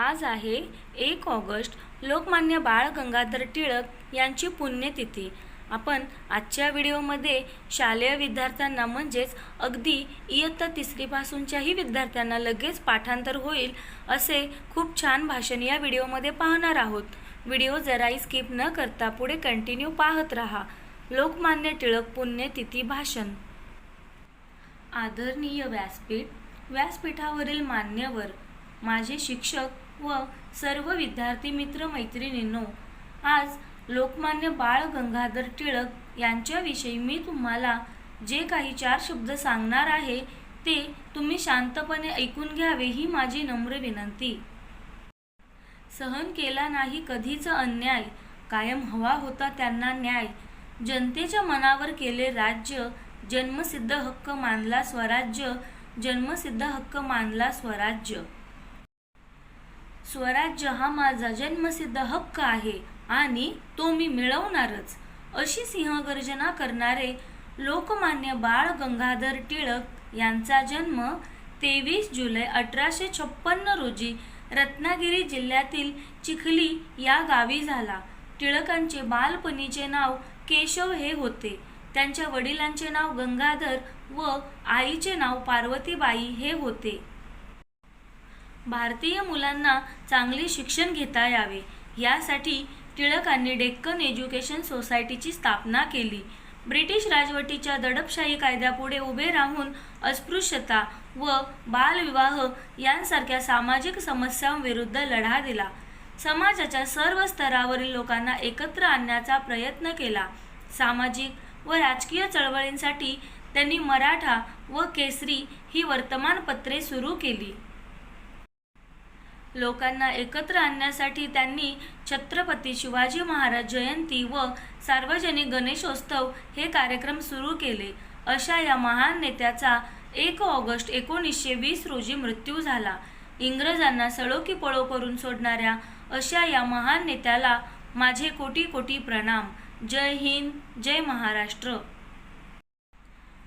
आज आहे एक ऑगस्ट. लोकमान्य बाळ गंगाधर टिळक यांची पुण्यतिथी. आपण आजच्या व्हिडिओमध्ये शालेय विद्यार्थ्यांना म्हणजेच अगदी इयत्ता तिसरीपासूनच्याही विद्यार्थ्यांना लगेच पाठांतर होईल असे खूप छान भाषण या व्हिडिओमध्ये पाहणार आहोत. व्हिडिओ जराही स्किप न करता पुढे कंटिन्यू पाहत राहा. लोकमान्य टिळक पुण्यतिथी भाषण. आदरणीय व्यासपीठ व्यासपीठावरील मान्यवर माझे शिक्षक व सर्व विद्यार्थी मित्र मैत्रिणींनो आज लोकमान्य बाळ गंगाधर टिळक यांच्याविषयी मी तुम्हाला जे काही चार शब्द सांगणार आहे ते तुम्ही शांतपणे ऐकून घ्यावे ही माझी नम्र विनंती. सहन केला नाही कधीच अन्याय कायम हवा होता त्यांना न्याय. जनतेच्या मनावर केले राज्य जन्मसिद्ध हक्क मानला स्वराज्य जन्मसिद्ध हक्क मानला स्वराज्य. स्वराज्य हा माझा जन्मसिद्ध हक्क आहे आणि तो मी मिळवणारच. अशी सिंहगर्जना करणारे लोकमान्य बाळ गंगाधर टिळक यांचा जन्म तेवीस जुलै अठराशे छप्पन्न रोजी रत्नागिरी जिल्ह्यातील चिखली या गावी झाला. टिळकांचे बालपणीचे नाव केशव हे होते. त्यांच्या वडिलांचे नाव गंगाधर व आईचे नाव पार्वतीबाई हे होते. भारतीय मुलांना चांगले शिक्षण घेता यावे. यासाठी टिळकांनी डेक्कन एज्युकेशन सोसायटीची स्थापना केली. ब्रिटिश राजवटीच्या दडपशाही कायद्यापुढे उभे राहून अस्पृश्यता व बालविवाह यांसारख्या सामाजिक समस्यांविरुद्ध लढा दिला. समाजाच्या सर्व स्तरावरील लोकांना एकत्र आणण्याचा प्रयत्न केला. सामाजिक व राजकीय चळवळींसाठी त्यांनी मराठा व केसरी ही वर्तमानपत्रे सुरू केली. लोकांना एकत्र आणण्यासाठी त्यांनी छत्रपती शिवाजी महाराज जयंती व सार्वजनिक गणेशोत्सव हे कार्यक्रम सुरू केले. अशा या महान नेत्याचा एक ऑगस्ट एकोणीसशे वीस रोजी मृत्यू झाला. इंग्रजांना सळोकी पळो करून सोडणाऱ्या अशा या महान नेत्याला माझे कोटी कोटी प्रणाम. जय हिंद जय महाराष्ट्र.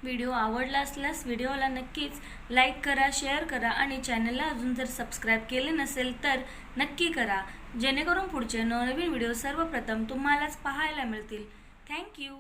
व्हिडिओ आवडला असल्यास व्हिडिओला नक्कीच लाईक करा शेअर करा आणि चॅनलला अजून जर सबस्क्राईब केले नसेल तर नक्की करा. जेणेकरून पुढचे नवनवीन व्हिडिओ सर्वप्रथम तुम्हालाच पाहायला मिळतील. थँक्यू